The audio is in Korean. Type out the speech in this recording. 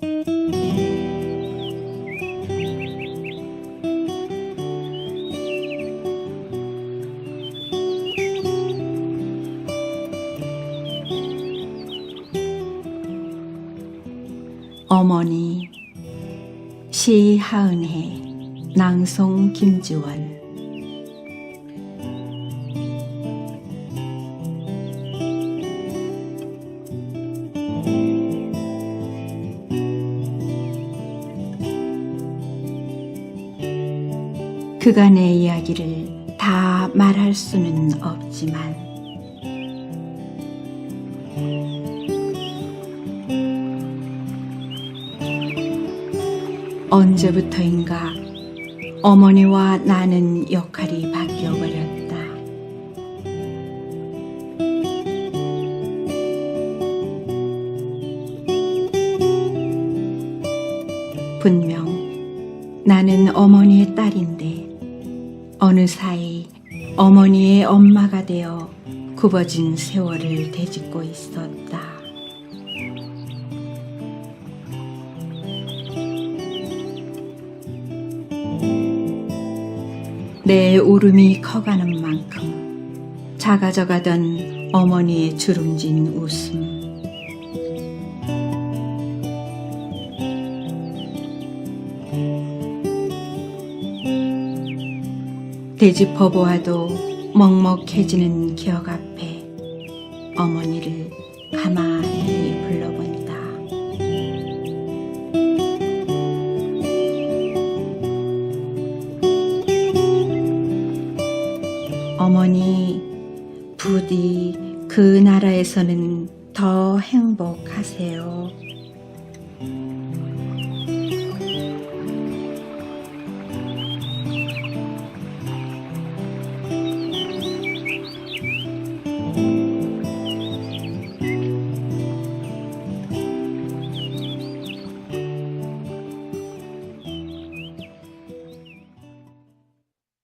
어머니 시하은혜 낭송 김지원 그간의 이야기를 다 말할 수는 없지만 언제부터인가 어머니와 나는 역할이 바뀌어 버렸다. 분명 나는 어머니의 딸인데 어느 사이 어머니의 엄마가 되어 굽어진 세월을 되짚고 있었다. 내 울음이 커가는 만큼 작아져가던 어머니의 주름진 웃음. 되짚어 보아도 먹먹해지는 기억 앞에 어머니를 가만히 불러본다. 어머니, 부디 그 나라에서는 더 행복하세요.